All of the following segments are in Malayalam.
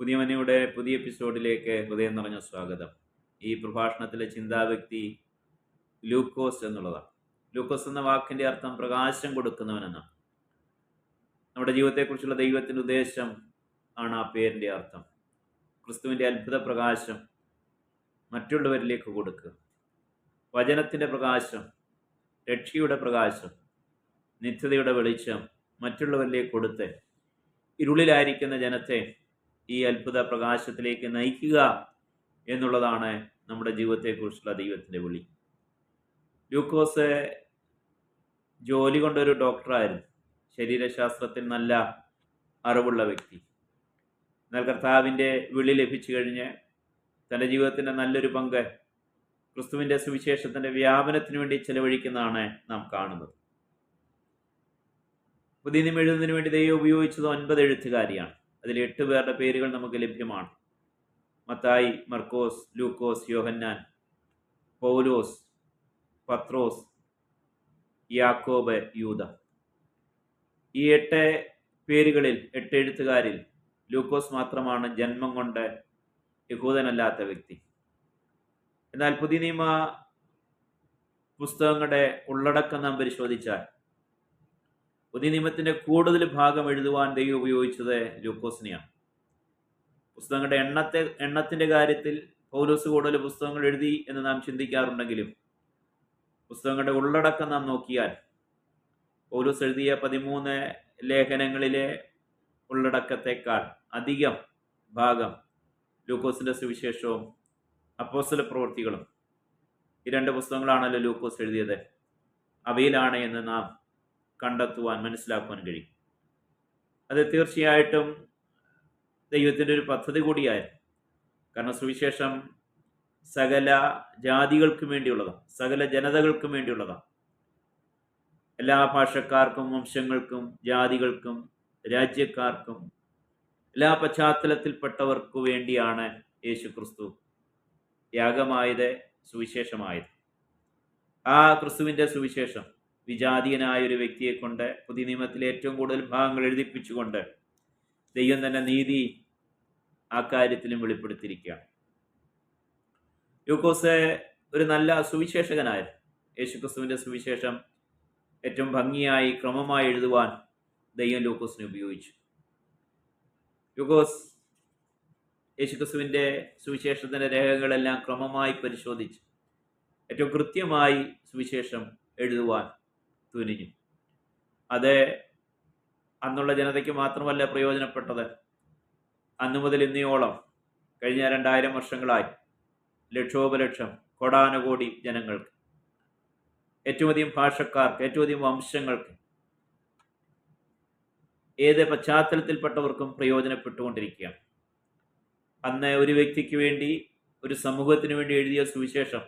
പുതിയമനയുടെ പുതിയ എപ്പിസോഡിലേക്ക് ഹൃദയം നിറഞ്ഞ സ്വാഗതം. ഈ പ്രഭാഷണത്തിലെ ചിന്താവ്യക്തി ലൂക്കോസ് എന്നുള്ളതാണ്. ലൂക്കോസ് എന്ന വാക്കിന്റെ അർത്ഥം പ്രകാശം കൊടുക്കുന്നവനെന്നാണ്. നമ്മുടെ ജീവിതത്തെക്കുറിച്ചുള്ള ദൈവത്തിന്റെ ഉദ്ദേശം ആണ് ആ പേരിന്റെ അർത്ഥം. ക്രിസ്തുവിന്റെ അത്ഭുത പ്രകാശം മറ്റുള്ളവരിലേക്ക് കൊടുക്കുക. വചനത്തിന്റെ പ്രകാശം രക്ഷയുടെ പ്രകാശം നിത്യതയുടെ വെളിച്ചം മറ്റുള്ളവരിലേക്ക് കൊടുത്ത് ഇരുളിലായിരിക്കുന്ന ജനത്തെ ഈ അത്ഭുത പ്രകാശത്തിലേക്ക് നയിക്കുക എന്നുള്ളതാണ് നമ്മുടെ ജീവിതത്തെക്കുറിച്ചുള്ള ദൈവത്തിന്റെ വിളി. ലൂക്കോസ് ജോലി കൊണ്ടൊരു ഡോക്ടറായിരുന്നു. ശരീരശാസ്ത്രത്തിൽ നല്ല അറിവുള്ള വ്യക്തി. എന്നാൽ കർത്താവിന്റെ വിളി ലഭിച്ചു കഴിഞ്ഞ് തന്റെ ജീവിതത്തിന്റെ നല്ലൊരു പങ്ക് ക്രിസ്തുവിന്റെ സുവിശേഷത്തിന്റെ വ്യാപനത്തിന് വേണ്ടി ചെലവഴിക്കുന്നതാണ് നാം കാണുന്നത്. പുതിയ നിയമം എഴുതുന്നതിന് വേണ്ടി ദൈവം ഉപയോഗിച്ചത് ഒൻപത് എഴുത്തുകാരിയാണ്. അതിൽ എട്ട് പേരുടെ പേരുകൾ നമുക്ക് ലഭ്യമാണ്. മത്തായി മർക്കോസ് ലൂക്കോസ് യോഹന്നാൻ പൗലോസ് പത്രോസ് യാക്കോബ് യൂത ഈ എട്ട് പേരുകളിൽ എട്ട് എഴുത്തുകാരിൽ ലൂക്കോസ് മാത്രമാണ് ജന്മം കൊണ്ട് യഹൂദനല്ലാത്ത വ്യക്തി. എന്നാൽ പുതിയ നിയമ പുസ്തകങ്ങളുടെ ഉള്ളടക്കം നാം പരിശോധിച്ചാൽ പുതിയ നിയമത്തിന്റെ കൂടുതൽ ഭാഗം എഴുതുവാൻ ദൈവം ഉപയോഗിച്ചത് ലൂക്കോസിനെയാണ്. പുസ്തകങ്ങളുടെ എണ്ണത്തെ എണ്ണത്തിന്റെ കാര്യത്തിൽ പൗലോസ് കൂടുതൽ പുസ്തകങ്ങൾ എഴുതി എന്ന് നാം ചിന്തിക്കാറുണ്ടെങ്കിലും പുസ്തകങ്ങളുടെ ഉള്ളടക്കം നാം നോക്കിയാൽ പൗലോസ് എഴുതിയ പതിമൂന്ന് ലേഖനങ്ങളിലെ ഉള്ളടക്കത്തെക്കാൾ അധികം ഭാഗം ലൂക്കോസിന്റെ സുവിശേഷവും അപ്പോസല പ്രവൃത്തികളും ഈ രണ്ട് പുസ്തകങ്ങളാണല്ലോ ലൂക്കോസ് എഴുതിയത്. അവയിലാണ് എന്ന് നാം കണ്ടെത്തുവാൻ മനസ്സിലാക്കുവാൻ കഴിയും. അത് തീർച്ചയായിട്ടും ദൈവത്തിന്റെ ഒരു പദ്ധതി കൂടിയായിരുന്നു. കാരണം സുവിശേഷം സകല ജാതികൾക്കും വേണ്ടിയുള്ളതാണ്. സകല ജനതകൾക്കും വേണ്ടിയുള്ളതാണ്. എല്ലാ ഭാഷക്കാർക്കും വംശങ്ങൾക്കും ജാതികൾക്കും രാജ്യക്കാർക്കും എല്ലാ പശ്ചാത്തലത്തിൽപ്പെട്ടവർക്കു വേണ്ടിയാണ് യേശു ക്രിസ്തു യാഗമായത് സുവിശേഷമായത്. ആ ക്രിസ്തുവിന്റെ സുവിശേഷം വിജാതീയനായ ഒരു വ്യക്തിയെ കൊണ്ട് പുതിയ നിയമത്തിലെ ഏറ്റവും കൂടുതൽ ഭാഗങ്ങൾ എഴുതിപ്പിച്ചുകൊണ്ട് ദൈവം തന്നെ നീതി ആ കാര്യത്തിലും വെളിപ്പെടുത്തിയിരിക്കുകയാണ്. യൂക്കോസ് ഒരു നല്ല സുവിശേഷകനായിരുന്നു. യേശുക്രിസ്തുവിന്റെ സുവിശേഷം ഏറ്റവും ഭംഗിയായി ക്രമമായി എഴുതുവാൻ ദൈവം ലൂക്കോസിനെ ഉപയോഗിച്ചു. ലൂക്കോസ് യേശുക്രിസ്തുവിന്റെ സുവിശേഷത്തിന്റെ രേഖകളെല്ലാം ക്രമമായി പരിശോധിച്ച് ഏറ്റവും കൃത്യമായി സുവിശേഷം എഴുതുവാൻ തുനിഞ്ഞു അത് അന്നുള്ള ജനതയ്ക്ക് മാത്രമല്ല പ്രയോജനപ്പെട്ടത്. അന്നു മുതൽ ഇന്നിയോളം കഴിഞ്ഞ രണ്ടായിരം വർഷങ്ങളായി ലക്ഷോപലക്ഷം കോടാനുകോടി ജനങ്ങൾക്ക് ഏറ്റവും അധികം ഭാഷക്കാർക്ക് ഏറ്റവും അധികം വംശങ്ങൾക്ക് ഏത് പശ്ചാത്തലത്തിൽപ്പെട്ടവർക്കും പ്രയോജനപ്പെട്ടുകൊണ്ടിരിക്കുകയാണ്. അന്ന് ഒരു വ്യക്തിക്ക് വേണ്ടി ഒരു സമൂഹത്തിന് വേണ്ടി എഴുതിയ സുവിശേഷം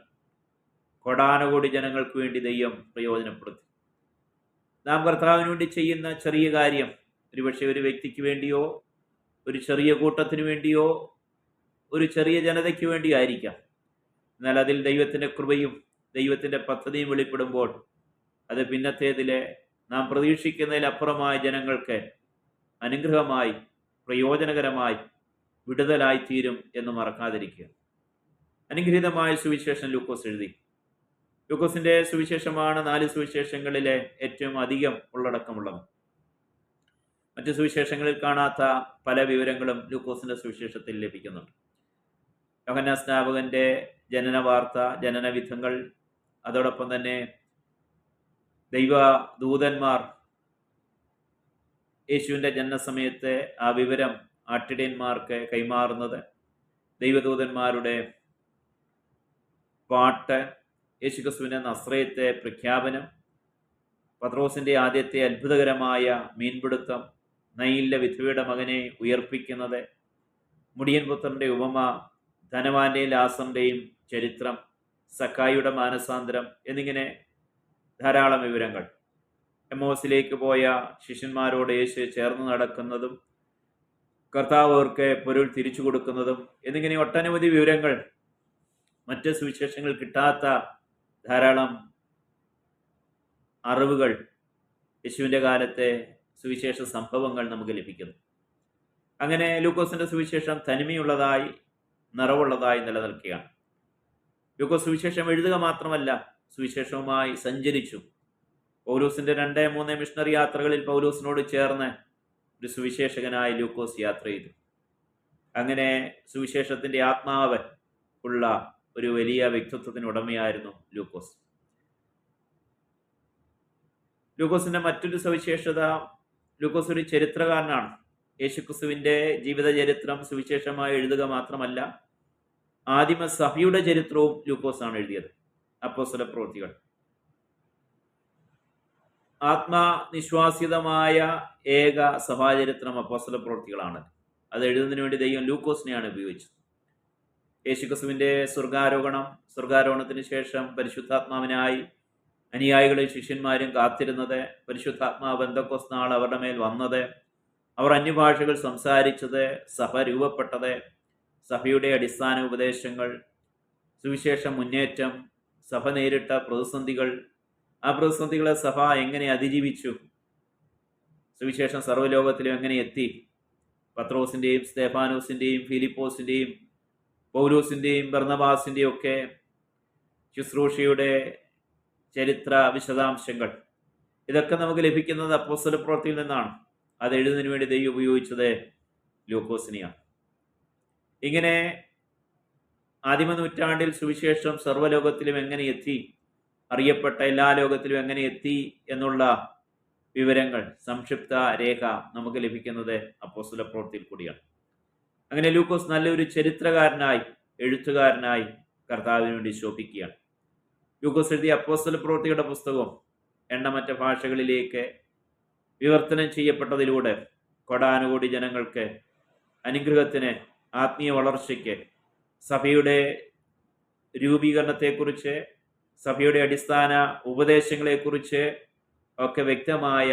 കോടാനുകോടി ജനങ്ങൾക്ക് വേണ്ടി ദൈവം പ്രയോജനപ്പെടുത്തി. നാം കർത്താവിന് വേണ്ടി ചെയ്യുന്ന ചെറിയ കാര്യം ഒരുപക്ഷെ ഒരു വ്യക്തിക്ക് വേണ്ടിയോ ഒരു ചെറിയ കൂട്ടത്തിന് വേണ്ടിയോ ഒരു ചെറിയ ജനതയ്ക്ക് വേണ്ടിയോ ആയിരിക്കാം. എന്നാൽ അതിൽ ദൈവത്തിന്റെ കൃപയും ദൈവത്തിന്റെ പദ്ധതിയും വെളിപ്പെടുമ്പോൾ അത് പിന്നത്തേതിലെ നാം പ്രതീക്ഷിക്കുന്നതിലപ്പുറമായ ജനങ്ങൾക്ക് അനുഗ്രഹമായി പ്രയോജനകരമായി വിടുതലായി തീരും എന്ന് മറക്കാതിരിക്കുക. അനുഗ്രഹീതമായ സുവിശേഷം ലൂക്കോസ് എഴുതി. ലൂക്കോസിന്റെ സുവിശേഷമാണ് നാല് സുവിശേഷങ്ങളിലെ ഏറ്റവും അധികം ഉള്ളടക്കമുള്ളത്. മറ്റു സുവിശേഷങ്ങളിൽ കാണാത്ത പല വിവരങ്ങളും ലൂക്കോസിന്റെ സുവിശേഷത്തിൽ ലഭിക്കുന്നുണ്ട്. യോഹന്ന സ്നാപകന്റെ ജനന വാർത്ത ജനനവിധങ്ങൾ അതോടൊപ്പം തന്നെ ദൈവ ദൂതന്മാർ യേശുവിന്റെ ജനനസമയത്ത് ആ വിവരം ആട്ടിടയന്മാർക്ക് കൈമാറുന്നത് ദൈവദൂതന്മാരുടെ പാട്ട് യേശുക്രിസ്തുവിന്റെ നസ്രയത്തെ പ്രഖ്യാപനം പത്രോസിന്റെ ആദ്യത്തെ അത്ഭുതകരമായ മീൻപിടുത്തം നയിലിലെ വിധവയുടെ മകനെ ഉയർപ്പിക്കുന്നത് മുടിയൻ പുത്രന്റെ ഉപമ ധനവാന്റെയും ലാസറിന്റെയും ചരിത്രം സക്കായിയുടെ മാനസാന്തരം എന്നിങ്ങനെ ധാരാളം വിവരങ്ങൾ. എമോസിലേക്ക് പോയ ശിഷ്യന്മാരോട് യേശു ചേർന്ന് നടക്കുന്നതും കർത്താവ് അവർക്ക് പൊരുൾ തിരിച്ചു കൊടുക്കുന്നതും എന്നിങ്ങനെ ഒട്ടനവധി വിവരങ്ങൾ മറ്റ് സുവിശേഷങ്ങൾ കിട്ടാത്ത ധാരാളം അറിവുകൾ യേശുവിന്റെ കാലത്തെ സുവിശേഷ സംഭവങ്ങൾ നമുക്ക് ലഭിക്കുന്നു. അങ്ങനെ ലൂക്കോസിന്റെ സുവിശേഷം തനിമയുള്ളതായി നിറവുള്ളതായി നിലനിൽക്കുകയാണ്. ലൂക്കോസ് സുവിശേഷം എഴുതുക മാത്രമല്ല സുവിശേഷവുമായി സഞ്ചരിച്ചു. പൗലൂസിന്റെ രണ്ട് മൂന്ന് മിഷണറി യാത്രകളിൽ പൗലൂസിനോട് ചേർന്ന് ഒരു സുവിശേഷകനായി ലൂക്കോസ് യാത്ര ചെയ്തു. അങ്ങനെ സുവിശേഷത്തിന്റെ ആത്മാവ് ഉള്ള ഒരു വലിയ വ്യക്തിത്വത്തിന് ഉടമയായിരുന്നു ലൂക്കോസ്. ലൂക്കോസിന്റെ മറ്റൊരു സവിശേഷത ലൂക്കോസ് ഒരു ചരിത്രകാരനാണ്. യേശുക്രിസ്തുവിന്റെ ജീവിത ചരിത്രം സുവിശേഷമായി എഴുതുക മാത്രമല്ല ആദിമ സഭയുടെ ചരിത്രവും ലൂക്കോസ് ആണ് എഴുതിയത് അപ്പോസ്തല പ്രവൃത്തികൾ. ആത്മനിശ്വാസിതമായ ഏക സഭാചരിത്രം അപ്പോസ്തല പ്രവൃത്തികളാണ്. അത് എഴുതുന്നതിന് വേണ്ടി ദൈവം ലൂക്കോസിനെയാണ് ഉപയോഗിച്ചത്. യേശുക്രിസ്തുവിന്റെ സ്വർഗാരോഹണം സ്വർഗാരോഹണത്തിന് ശേഷം പരിശുദ്ധാത്മാവിനായി അനുയായികളും ശിഷ്യന്മാരും കാത്തിരുന്നത് പരിശുദ്ധാത്മാവ് എന്തൊക്കെ നാൾ അവരുടെ മേൽ വന്നത് അവർ അന്യഭാഷകൾ സംസാരിച്ചത് സഭ രൂപപ്പെട്ടത് സഭയുടെ അടിസ്ഥാന ഉപദേശങ്ങൾ സുവിശേഷ മുന്നേറ്റം സഭ നേരിട്ട പ്രതിസന്ധികൾ. ആ പ്രതിസന്ധികളെ സഭ എങ്ങനെ അതിജീവിച്ചു? സുവിശേഷം സർവലോകത്തിലും എങ്ങനെ എത്തി? പത്രോസിന്റെയും സ്തേഫാനോസിന്റെയും ഫിലിപ്പോസിന്റെയും പൗലോസിന്റെയും ബർണബാസിന്റെയും ഒക്കെ ശുശ്രൂഷയുടെ ചരിത്ര വിശദാംശങ്ങൾ. ഇതൊക്കെ നമുക്ക് ലഭിക്കുന്നത് അപ്പോസ്തല പ്രവൃത്തിയിൽ നിന്നാണ്. അത് എഴുതുന്നതിന് വേണ്ടി ദൈവം ഉപയോഗിച്ചത് ലൂക്കോസിനെയാണ് ഇങ്ങനെ ആദിമ നൂറ്റാണ്ടിൽ സുവിശേഷം സർവലോകത്തിലും എങ്ങനെ എത്തി അറിയപ്പെട്ട എല്ലാ ലോകത്തിലും എങ്ങനെ എത്തി എന്നുള്ള വിവരങ്ങൾ സംക്ഷിപ്ത രേഖ നമുക്ക് ലഭിക്കുന്നത് അപ്പോസ്തല പ്രവൃത്തിയിൽ കൂടിയാണ്. അങ്ങനെ ലൂക്കോസ് നല്ലൊരു ചരിത്രകാരനായി എഴുത്തുകാരനായി കർത്താവിന് വേണ്ടി ശോഭിക്കുകയാണ്. ലൂക്കോസ് എഴുതിയ അപ്പോസ്റ്റൽ പ്രവൃത്തിയുടെ പുസ്തകവും എണ്ണമറ്റ ഭാഷകളിലേക്ക് വിവർത്തനം ചെയ്യപ്പെട്ടതിലൂടെ കൊടാനുകൂടി ജനങ്ങൾക്ക് അനുഗ്രഹത്തിന് ആത്മീയ വളർച്ചയ്ക്ക് സഭയുടെ രൂപീകരണത്തെക്കുറിച്ച് സഭയുടെ അടിസ്ഥാന ഉപദേശങ്ങളെക്കുറിച്ച് ഒക്കെ വ്യക്തമായ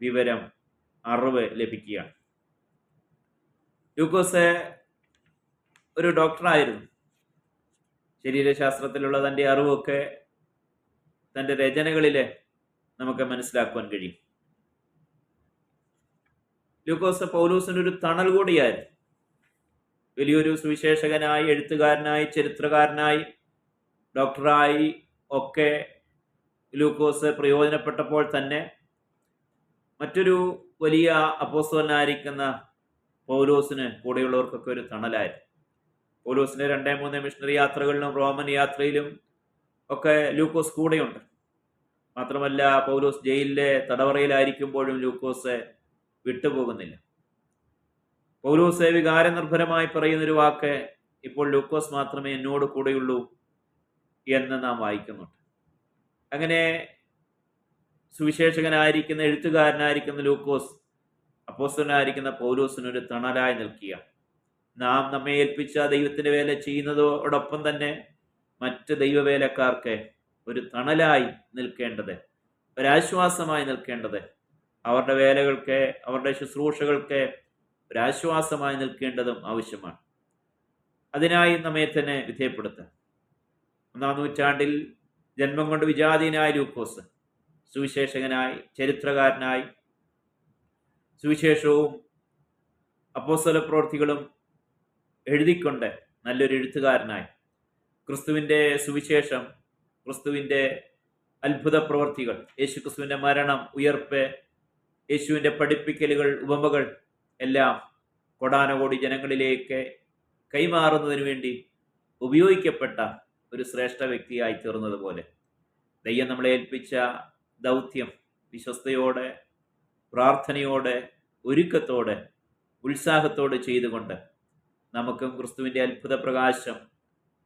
വിവരം അറിവ് ലഭിക്കുകയാണ്. ലൂക്കോസ് ഒരു ഡോക്ടറായിരുന്നു. ശരീരശാസ്ത്രത്തിലുള്ള തന്റെ അറിവൊക്കെ തന്റെ രചനകളിലെ നമുക്ക് മനസ്സിലാക്കുവാൻ കഴിയും. ലൂക്കോസ് പൗലൂസിന് ഒരു തണൽ കൂടിയായിരുന്നു. വലിയൊരു സുവിശേഷകനായി എഴുത്തുകാരനായി ചരിത്രകാരനായി ഡോക്ടറായി ഒക്കെ ലൂക്കോസ് പ്രയോജനപ്പെട്ടപ്പോൾ തന്നെ മറ്റൊരു വലിയ അപ്പോസ്തലനായിരിക്കുന്ന പൗലോസിന് കൂടെയുള്ളവർക്കൊക്കെ ഒരു തണലായിരുന്നു. പൗലോസിന്റെ രണ്ടേ മൂന്ന് മിഷണറി യാത്രകളിലും റോമൻ യാത്രയിലും ഒക്കെ ലൂക്കോസ് കൂടെയുണ്ട്. മാത്രമല്ല പൗലോസ് ജയിലിലെ തടവറയിലായിരിക്കുമ്പോഴും ലൂക്കോസ് വിട്ടുപോകുന്നില്ല. പൗലോസ് വികാരനിർഭരമായി പറയുന്നൊരു വാക്ക് ഇപ്പോൾ ലൂക്കോസ് മാത്രമേ എന്നോട് കൂടെയുള്ളൂ എന്ന് നാം വായിക്കുന്നുണ്ട്. അങ്ങനെ സുവിശേഷകനായിരിക്കുന്ന എഴുത്തുകാരനായിരിക്കുന്ന ലൂക്കോസ് അപ്പോസ്തലനായിരിക്കുന്ന പൗലോസിനൊരു തണലായി നിൽക്കുക നാം നമ്മെ ഏൽപ്പിച്ച ദൈവത്തിന്റെ വേല ചെയ്യുന്നതോടൊപ്പം തന്നെ മറ്റ് ദൈവവേലക്കാർക്ക് ഒരു തണലായി നിൽക്കേണ്ടത് ഒരാശ്വാസമായി നിൽക്കേണ്ടത് അവരുടെ വേലകൾക്ക് അവരുടെ ശുശ്രൂഷകൾക്ക് ഒരാശ്വാസമായി നിൽക്കേണ്ടതും ആവശ്യമാണ്. അതിനായി നമ്മെ തന്നെ വിധേയപ്പെടുത്താം ഒന്നാം നൂറ്റാണ്ടിൽ ജന്മം കൊണ്ട് വിജാതീനായ ലൂക്കോസ് സുവിശേഷകനായി ചരിത്രകാരനായി സുവിശേഷവും അപ്പോസ്തല പ്രവർത്തികളും എഴുതിക്കൊണ്ട് നല്ലൊരു എഴുത്തുകാരനായി. ക്രിസ്തുവിന്റെ സുവിശേഷം ക്രിസ്തുവിന്റെ അത്ഭുത പ്രവർത്തികൾ യേശു ക്രിസ്തുവിന്റെ മരണം ഉയർപ്പ് യേശുവിന്റെ പഠിപ്പിക്കലുകൾ ഉപമകൾ എല്ലാം കൊടാനകോടി ജനങ്ങളിലേക്ക് കൈമാറുന്നതിന് വേണ്ടി ഉപയോഗിക്കപ്പെട്ട ഒരു ശ്രേഷ്ഠ വ്യക്തിയായി തീർന്നതുപോലെ ദയ്യം നമ്മളെ ഏൽപ്പിച്ച ദൗത്യം വിശ്വസ്തയോടെ പ്രാർത്ഥനയോടെ ഒരുക്കത്തോടെ ഉത്സാഹത്തോടെ ചെയ്തുകൊണ്ട് നമുക്കും ക്രിസ്തുവിന്റെ അത്ഭുത പ്രകാശം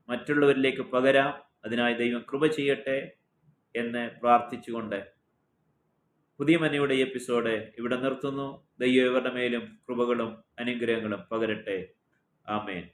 മറ്റുള്ളവരിലേക്ക് പകരാം. അതിനായി ദൈവം കൃപ ചെയ്യട്ടെ എന്ന് പ്രാർത്ഥിച്ചുകൊണ്ട് പുതിയ മനയുടെ എപ്പിസോഡ് ഇവിടെ നിർത്തുന്നു. ദൈവം ഇവരുടെ മേലും കൃപകളും അനുഗ്രഹങ്ങളും പകരട്ടെ. ആമേൻ.